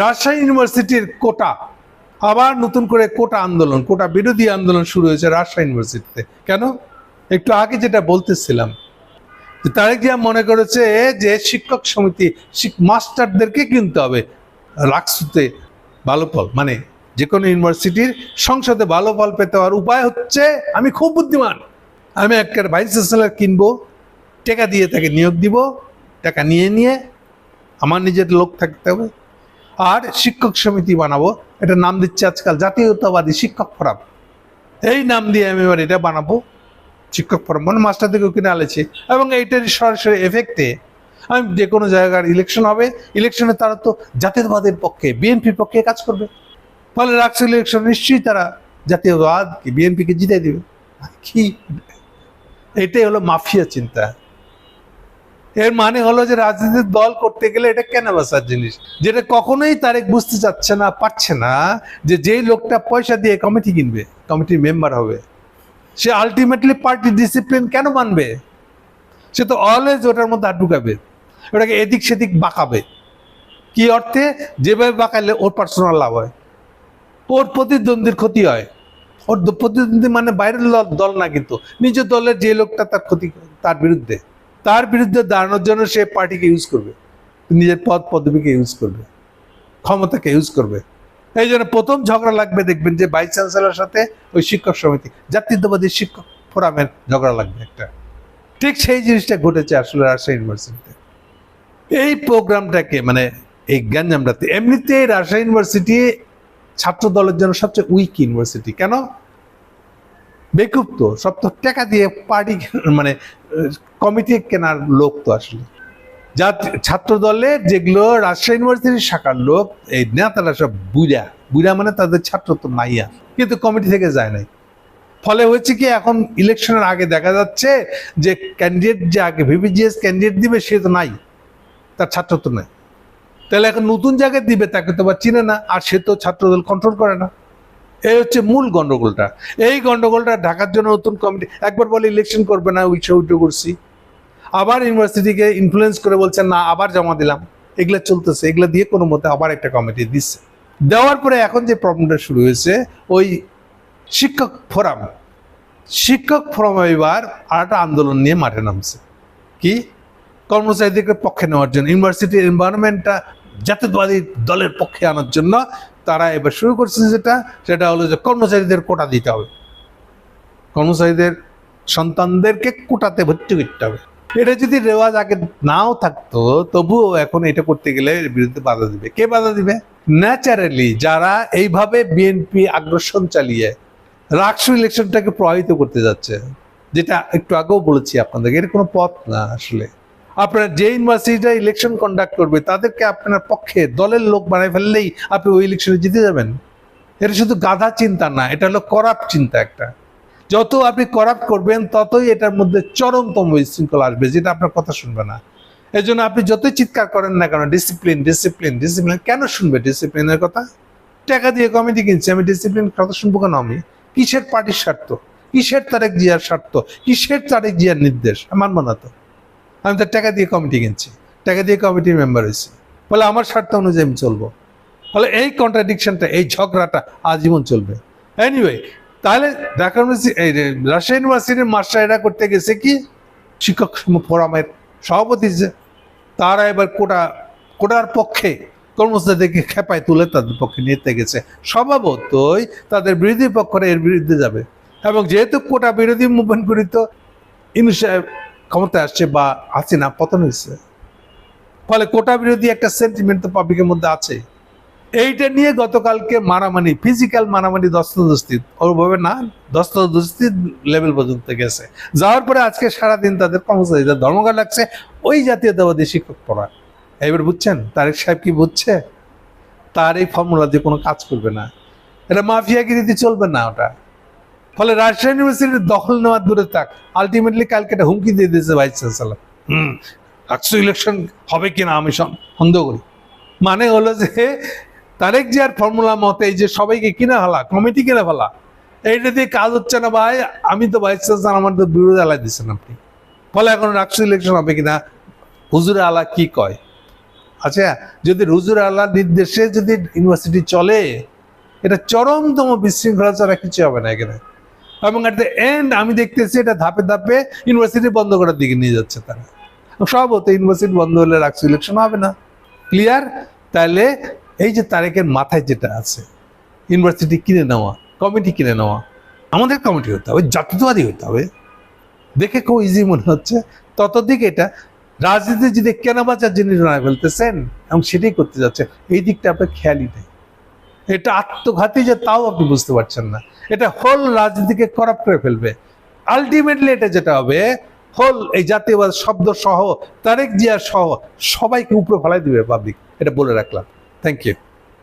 রাজশাহী ইউনিভার্সিটির কোটা, আবার নতুন করে কোটা আন্দোলন, কোটা বিরোধী আন্দোলন শুরু হয়েছে রাজশাহী ইউনিভার্সিটিতে। কেন? একটু আগে যেটা বলতেছিলাম তারেক জিয়া মনে করেছে যে শিক্ষক সমিতি মাস্টারদেরকে কিনতে হবে রাকসুতে ভালো ফল মানে যে কোনো ইউনিভার্সিটির সংসদে ভালো ফল পেতে হওয়ার উপায় হচ্ছে, আমি খুব বুদ্ধিমান। আমি একটা ভাইস চ্যান্সেলার কিনবো, টাকা দিয়ে তাকে নিয়োগ দিব, টাকা নিয়ে নিয়ে আমার নিজের লোক থাকতে হবে। আর শিক্ষক সমিতি বানাবো। এটা নাম দিচ্ছে আজকাল জাতীয়তাবাদী শিক্ষক ফোরাম। এই নাম দিয়ে আমি এবার এটা বানাবো, শিক্ষক ফোরাম। মানে মাস্টার মাস্টারদেরকেও কিনে আলেছি। এবং এইটার সরাসরি এফেক্টে আমি যে কোনো জায়গার ইলেকশন হবে ইলেকশনে তারা তো জাতীয়তাবাদের পক্ষে বিএনপির পক্ষে কাজ করবে। ফলে রাখছে ইলেকশন নিশ্চয়ই তারা জাতীয়বাদ কি বিএনপিকে জিতে দেবে কি? এটাই হলো মাফিয়া চিন্তা। এর মানে হলো যে রাজনীতির দল করতে গেলে এটা কেন বাসার জিনিস? যেটা কখনোই তারেক বুঝতে চাচ্ছে না, পারছে না যে যেই লোকটা পয়সা দিয়ে কমিটি কিনবে কমিটির মেম্বার হবে, সে আলটিমেটলি পার্টি ডিসিপ্লিন কেন মানবে? সে তো অলওয়েজ ওটার মধ্যে ঢুকাবে, ওটাকে এদিক সেদিক বাঁকাবে। কি অর্থে? যেভাবে বাঁকালে ওর পার্সোনাল লাভ হয়, ওর প্রতিদ্বন্দ্বীর ক্ষতি হয়। ওর প্রতিদ্বন্দ্বী মানে বাইরের দল না কিন্তু নিজের দলের যে লোকটা তার ক্ষতি, তার বিরুদ্ধে। তার বিরুদ্ধে দাঁড়ানোর জন্য সে পার্টিকে ইউজ করবে। নিজের পদ, পদবীকে ইউজ করবে। ক্ষমতাকে ইউজ করবে। এই জন্য প্রথম ঝগড়া লাগবে দেখবেন যে ভাইস চ্যান্সেলর সাথে ওই শিক্ষক সমিতি, জাতীয়তাবাদী শিক্ষক ফোরামের ঝগড়া লাগবে একটা। ঠিক সেই জিনিসটা ঘটেছে আসলে রাজশাহী ইউনিভার্সিটিতে এই প্রোগ্রামটাকে মানে এই গ্যাঞ্জামটাতে এমনিতে রাজশাহী ইউনিভার্সিটি ছাত্র দলের জন্য সবচেয়ে উইক ইউনিভার্সিটি কেন? বেকুব তো, সব তো টাকা দিয়ে পার্টি মানে কমিটি কেনার লোক তো আসলে। যা ছাত্র দলের যেগুলো রাজশাহী ইউনিভার্সিটির শাখার লোক, এই নেতারা সব বুড়া বুড়া মানে তাদের ছাত্র তো নাইয়া কিন্তু কমিটি থেকে যায় নাই। ফলে হয়েছে কি, এখন ইলেকশনের আগে দেখা যাচ্ছে যে ক্যান্ডিডেট যে আগে ভিভিজিএস ক্যান্ডিডেট দিবে, সে তো নাই। তার ছাত্র তো নাই। তাহলে এখন নতুন জায়গায় দিবে, তাকে তো বা চিনে না, আর সে তো ছাত্রদল কন্ট্রোল করে না। এই হচ্ছে মূল গন্ডগোলটা। এই গন্ডগোলটা ঢাকার জন্য নতুন কমিটি একবার বলে ইলেকশন করবে না উইচে উইটো করছি। আবার ইউনিভার্সিটিকে ইনফ্লুয়েন্স করে বলছেন না, আবার জমা দিলাম। এগুলো চলতেছে, এগুলো দিয়ে কোনো মতে আবার একটা কমিটি দিচ্ছে। দেওয়ার পরে এখন যে প্রবলেমটা শুরু হয়েছে, ওই শিক্ষক ফোরাম শিক্ষক ফোরাম এবার আর একটা আন্দোলন নিয়ে মাঠে নামছে। কি? কর্মচারীদেরকে পক্ষে নেওয়ার জন্য ইউনিভার্সিটির এনভায়রনমেন্টটা জাতীয়তাবাদী দলের পক্ষে আনার জন্য তারা এবার শুরু করছে যেটা, সেটা হলো যে কর্মচারীদের কোটা দিতে হবে। কর্মচারীদের সন্তানদেরকে কোটাতে ভর্তি করতে হবে। এটা যদি রেওয়াজ আগে নাও থাকতো, তবুও এখন এটা করতে গেলে এর বিরুদ্ধে বাধা দিবে। কে বাধা দিবে? ন্যাচারালি যারা এইভাবে বিএনপি আগ্রাসন চালিয়ে রাষ্ট্র ইলেকশনটাকে প্রভাবিত করতে যাচ্ছে, যেটা একটু আগেও বলেছি আপনাদেরকে, এটা কোনো পথ না আসলে। আপনার যে ইউনিভার্সিটিটা ইলেকশন কন্ডাক্ট করবে, তাদেরকে আপনার পক্ষে দলের লোক বানাই ফেললেই আপনি ওই ইলেকশনে জিতে যাবেন। এটা শুধু গাধা চিন্তা না, এটা হলো করাপ্ট চিন্তা একটা। যত আপনি করাপ্ট করবেন, ততই এটার মধ্যে চরমতম বিশৃঙ্খলা আসবে, যেটা আপনার কথা শুনবে না। এই জন্য আপনি যতই চিৎকার করেন না কেন ডিসিপ্লিন ডিসিপ্লিন ডিসিপ্লিন কেন শুনবে ডিসিপ্লিনের কথা? টাকা দিয়ে কমিটি কিনছি, আমি ডিসিপ্লিন কথা শুনব কেন আমি? কিসের পার্টির স্বার্থ? কিসের তারেক জিয়ার স্বার্থ? কিসের তারেক জিয়ার নির্দেশ? মানবো না তো। আমি তো টাকা দিয়ে কমিটি কিনছি, টাকা দিয়ে কমিটির মেম্বার হয়েছি। ফলে আমার স্বার্থ অনুযায়ী আমি চলবো। ফলে এই কন্ট্রাডিকশনটা এই ঝগড়াটা আজীবন চলবে। এনিওয়ে তাহলে ঢাকা এই রাজশাহী ইউনিভার্সিটির মাস্টারেরা করতে গেছে কি? শিক্ষক ফোরামের সভাপতি যে, তারা এবার কোটা, কোটার পক্ষে কর্মচারীদেরকে খেপায় তুলে তাদের পক্ষে নিতে গেছে। স্বভাবতই তাদের বিরোধী পক্ষরা এর বিরুদ্ধে যাবে। এবং যেহেতু কোটা বিরোধী মুভমেন্ট করিত ইনু ক্ষমতায় আসছে বা আছে না, পতন হয়েছে। ফলে কোটা বিরোধী একটা সেন্টিমেন্ট তো পাবলিকের মধ্যে আছে। এইটা নিয়ে গতকালকে মারামারি ফিজিক্যাল মারামারি দস্তদস্তি ওরভাবে না দস্তদস্তি লেভেল পর্যন্ত গেছে। যাওয়ার পরে আজকে সারাদিন তাদের কর্মচারীদের ধর্মঘট লাগছে, ওই জাতীয় জাতীয়তাবাদী শিক্ষক পড়া। এবার বুঝছেন, তারেক সাহেব কি বুঝছে? তার এই ফর্মুলা দিয়ে কোনো কাজ করবে না। এটা মাফিয়াগিরিতে চলবে না ওটা। ফলে রাজশাহী ইউনিভার্সিটির দখল নেওয়ার দূরে থাক। আলটিমেটলি কালকে একটা হুমকি দিয়ে দিয়েছে ভাইস চ্যান্সেলার হুম। রাষ্ট্র ইলেকশন হবে কিনা আমি সন- সন্দেহ করি। মানে হলো যে তারেক জিয়ার ফর্মুলা মতে এই যে সবাইকে কিনে ফেলা কমিটি কিনে ফেলা এইটা দিয়ে কাজ হচ্ছে না ভাই। আমি তো ভাইস চ্যান্সেলার আমার তো বিরোধী আলাই দিচ্ছেন আপনি। ফলে এখন রাষ্ট্র ইলেকশন হবে কিনা হুজুরে আলা কি কয়? আচ্ছা যদি রুজুর আল্লাহ নির্দেশে যদি ইউনিভার্সিটি চলে এটা চরমতম বিশৃঙ্খলা ছাড়া কিছু হবে না এখানে। এবং এট দ্য এন্ড আমি দেখতেছি এটা ধাপে ধাপে ইউনিভার্সিটি বন্ধ করার দিকে নিয়ে যাচ্ছে তারা। সব হতো ইউনিভার্সিটি বন্ধ হলে রাখছে ইলেকশন হবে না। ক্লিয়ার তাহলে এই যে তারেকের মাথায় যেটা আছে ইউনিভার্সিটি কিনে নেওয়া কমিটি কিনে নেওয়া, আমাদের কমিটি হতে হবে, জাতীয়তাবাদী হতে হবে। দেখে খুব ইজি মনে হচ্ছে। ততদিকে এটা রাজনীতি যদি কেন বাঁচার জিনিস বানায় ফেলতেছেন, এবং সেটাই করতে যাচ্ছে। এই দিকটা আপনার খেয়ালই নেই। এটা আত্মঘাতী যে তাও আপনি বুঝতে পারছেন না। এটা হোল রাজনীতিকে করাপ করে ফেলবে। আলটিমেটলি এটা যেটা হবে হোল এই জাতীয়বাদ শব্দ সহ, তারেক জিয়া সহ সবাইকে উপরে ফেলাই দিবে পাবলিক এটা বলে রাখলাম। Thank you